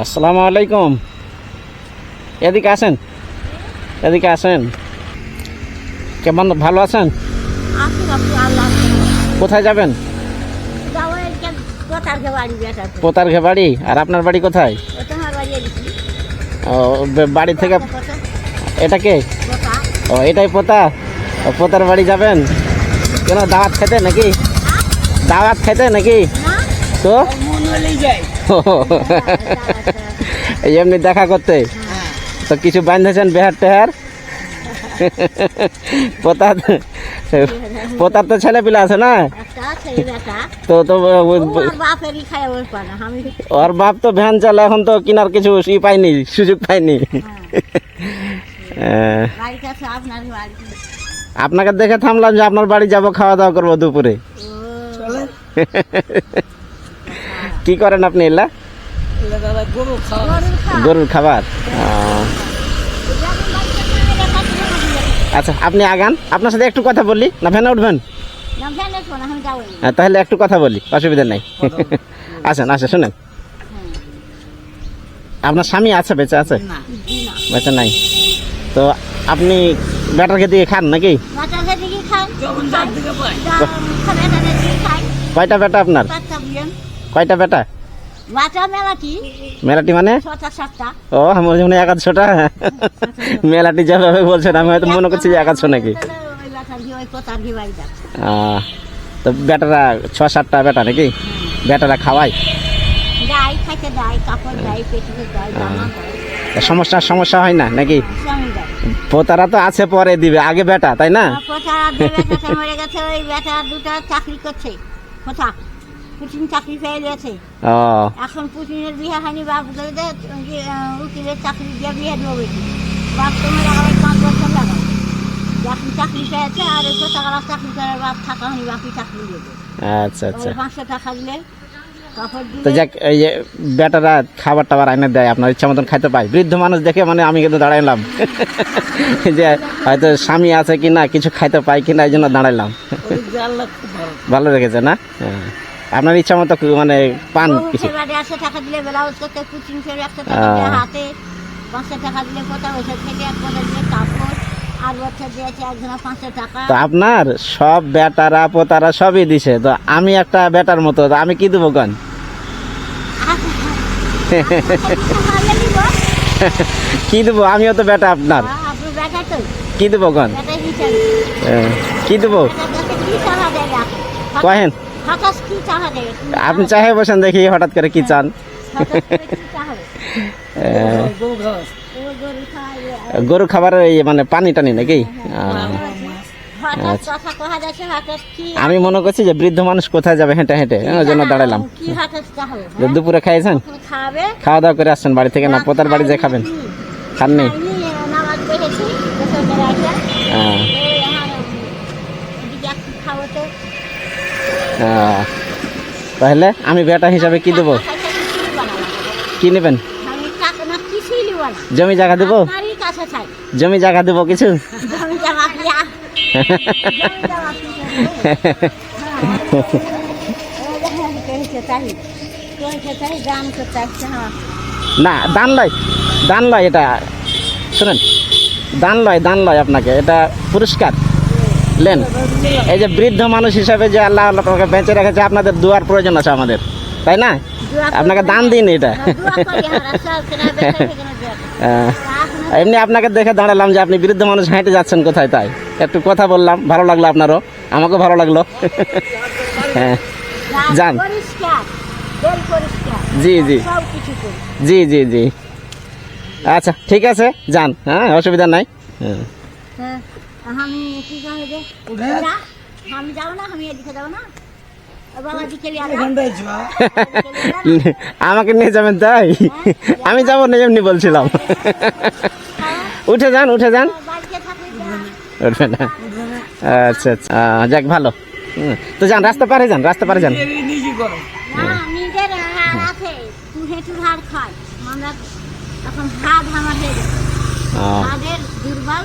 আসসালামু আলাইকুম। এদিকে আসেন। এদিকে আসেন। কেমন ভালো আছেন? কোথায় যাবেন? পোতার ঘে বাড়ি আর আপনার বাড়ি কোথায়? ও বাড়ি থেকে এটা কে? ও এটাই পোতা? ও পোতার বাড়ি যাবেন? কেন দাওয়াত খেতে নাকি? দাওয়াত খেতে নাকি? তো? যায় এমনি দেখা করতে? তো কিছু বাঁধেছেন বেহার টেহার? পোতার পোতার তো ছেলে পিলা আছে না? তো তো ওর বাপ তো ভ্যান চালে এখন তো কেনার কিছু ই পাইনি সুযোগ পাইনি বাড়ি আপনাকে দেখে থামলাম যে আপনার বাড়ি যাব, খাওয়া দাওয়া করব দুপুরে। কি করেন আপনি এলা? গরুর খাবার। আচ্ছা আপনি আগান। আপনার সাথে একটু কথা বলি। না ভ্যানে উঠবেন? হ্যাঁ, তাহলে একটু কথা বলি অসুবিধা নেই। আসেন আসেন শুনেন। আপনার স্বামী আছে বেঁচে আছে? বেঁচে নাই। তো আপনি ব্যাটারকে দিয়ে খান নাকি? কয়টা বেটা আপনার? কয়টা বেটা? বাচ্চা মেলাটি মেলাটি মানে? ও আমি বলছি মনে একাদশোটা? মেলাটি যেভাবে বলছেন আমি হয়তো মনে করছি যে একাদশো নাকি? তো বেটারা ছ সাতটা বেটা নাকি? বেটারা খাওয়াই দেয় খাইতে দেয় কাপড় দেয় পেটিতে দেয় জামা দেয় তা সমস্যা সমস্যা হয় না নাকি? পোতারা তো আছে পরে দিবে আগে বেটা তাই না? পুটিন চাকরি পেয়ে গেছে। এখন পুটিনের বিয়ে হয়নি বাপ উকিলের চাকরি দিয়ে বিয়ে দেবো বাপ তো মেরে পাঁচ বছর এখন চাকরি পেয়েছে আর ওই কোথাকার চাকরি করার বাপ থাকা হয়নি বাপি চাকরি দেবে। আচ্ছা আচ্ছা। পাঁচশো টাকা দিলে তো যাক এই যে বেটারা খাবার টাবার আইনে দেয় আপনার ইচ্ছা মতন খাইতে পায়। বৃদ্ধ মানুষ দেখে মানে আমি কিন্তু দাঁড়াইলাম। যে হয়তো স্বামী আছে কি না কিছু খাইতে পাই কি না এই জন্য দাঁড়াইলাম। ভালো রেখেছে না? হ্যাঁ। আপনার ইচ্ছা মতো মানে পান কিছু? বহু বাড়ি আসে টাকা দিলে ব্লাউজ করতে কুচিং ফেরে একশো টাকা দিয়ে হাতে পাঁচশো টাকা দিলে কোথাও ওষুধ থেকে এক কথা দিলে কাপড় আর বছর দিয়েছে একজনা পাঁচশো টাকা। তো আপনার সব বেটারা পোতারা সবই দিছে। তো আমি একটা বেটার মতো আমি কি দেবো গান কি দেবো? আমিও তো বেটা আপনার। আপনি কি দেবো গান কি দেবে? কহেন। আপনি চাহে বসেন দেখি হঠাৎ করে কি চান। গরু খাবার মানে পানি টানি নাকি? যাচ্ছে হঠাৎ কি আমি মনে করছি যে বৃদ্ধ মানুষ কোথায় যাবে হেঁটে হেঁটে ওই জন্য দাঁড়ালাম দুপুরে খাইয়েছেন খাওয়া দাওয়া করে আসছেন বাড়ি থেকে না? পোতার বাড়ি যে খাবেন? খাননি? আমি নামাজ পড়েছি গোসল করে আসে আহ, এই আমার এদিকে একটু খাব তো আহ, তাহলে আমি বেটা হিসাবে কি দেবো। কি নেবেন? জমি জায়গা দেবো? জমি জায়গা দেবো কিছু? না দান লয় দান লয় এটা, শুনেন দান লয় দান লয় আপনাকে, এটা পুরস্কার। লেন এই যে বৃদ্ধ মানুষ হিসাবে যে আল্লাহ আল্লাহ আপনাকে বেঁচে রেখেছে আপনাদের দুয়ার প্রয়োজন আছে আমাদের তাই না? আপনাকে দান দিন এটা। হ্যাঁ, এমনি আপনাকে দেখে দাঁড়ালাম যে আপনি বৃদ্ধ মানুষ হেঁটে যাচ্ছেন কোথায় তাই? একটু কথা বললাম ভালো লাগল আপনারও আমাকেও ভালো লাগল। হ্যাঁ যান। জি জি। জি জি জি। আচ্ছা ঠিক আছে যান হ্যাঁ অসুবিধা নাই। হ্যাঁ, আমি কি আমি যাব না আমি এদিকে যাব না আমাকে নিয়ে যাবেন তাই? আমি যাব না এমনি বলছিলাম। উঠে যান উঠে যান। বাড়িতে উঠবে না। আচ্ছা আচ্ছা। যাক ভালো। তো যান রাস্তা পারে যান রাস্তা পারে যান। এখন আমার দুর্বল